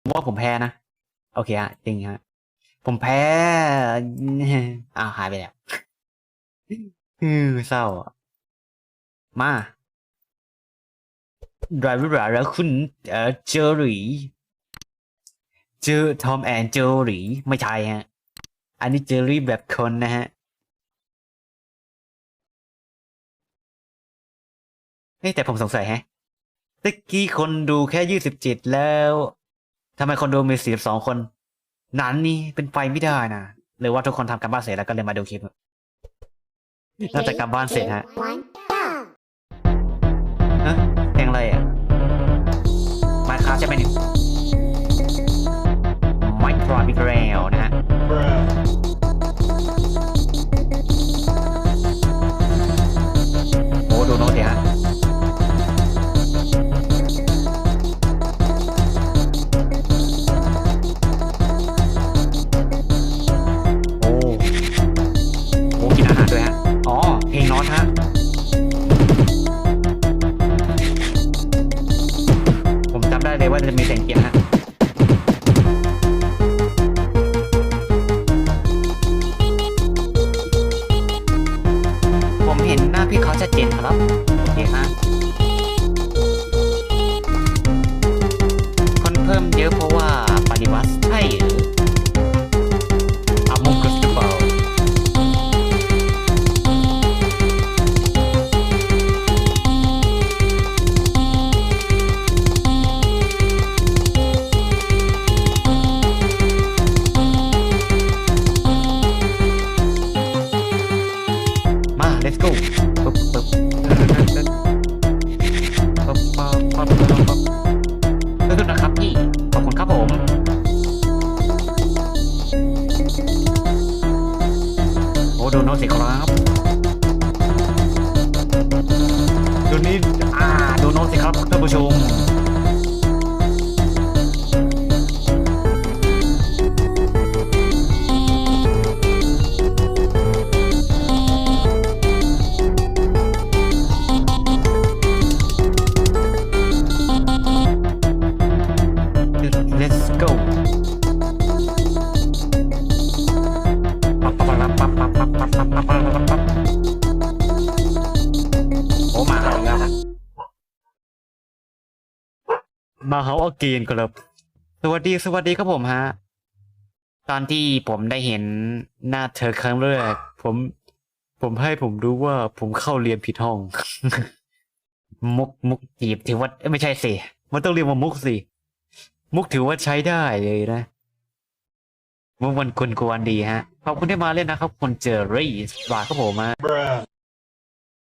ผมว่าผมแพ้นะ โอเคฮะจริงฮะผมแพ้อ้าวหายไปแล้วอือเศร้า มาดรายเวอร์แล้วคุณเออเจอรี่เจอทอมแอนเจอรี่ไม่ใช่ฮะ อันนี้เจอรี่แบบคนนะฮะเฮ้แต่ผมสงสัยแฮะตะกี้คนดูแค่ยี่สิบเจ็ดแล้ว ทำไมคนดูมีสี่สองคน นั้นนี่เป็นไปไม่ได้นะหรือว่าทุกคนทำการบ้านเสร็จแล้วก็เลยมาดูคลิปน่าจะกลับบ้านเสร็จฮะ One, go! ฮะเพลงอะไรอะมาคาใช่ไหมเนี่ยไมโครมิเกรลนะฮะ เลยว่าจะมีเสียงเกียร์ฮะผมเห็นหน้าพี่เขาชัดเจนครับ โอเคฮะคนเพิ่มเยอะเพราะว่าปฏิวัติ let's go ปึ๊บปึ๊บปึ๊บปึ๊บปึ๊บปึ๊บสุดๆนะครับพี่ขอบคุณครับผมโอ้โดนโนสิครับโดนนี้อ่าโดนโนสิครับท่านผู้ชม โอ้มาเห่าอีกแล้วฮะมาเห่าเอาเกนครับ สวัสดีสวัสดีครับผมฮะ ตอนที่ผมได้เห็นหน้าเธอครั้งแรก ผม ผมให้ผมรู้ว่าผมเข้าเรียนผิดห้อง มุกมุกจีบถือว่าเอ้ยไม่ใช่สิ มันต้องเรียกว่ามุกสิ มุกถือว่าใช้ได้เลยนะ มุกมันกวนๆดีฮะ ขอบคุณที่มาเล่นนะครับคุณเจอรี่ฝากครับผมมา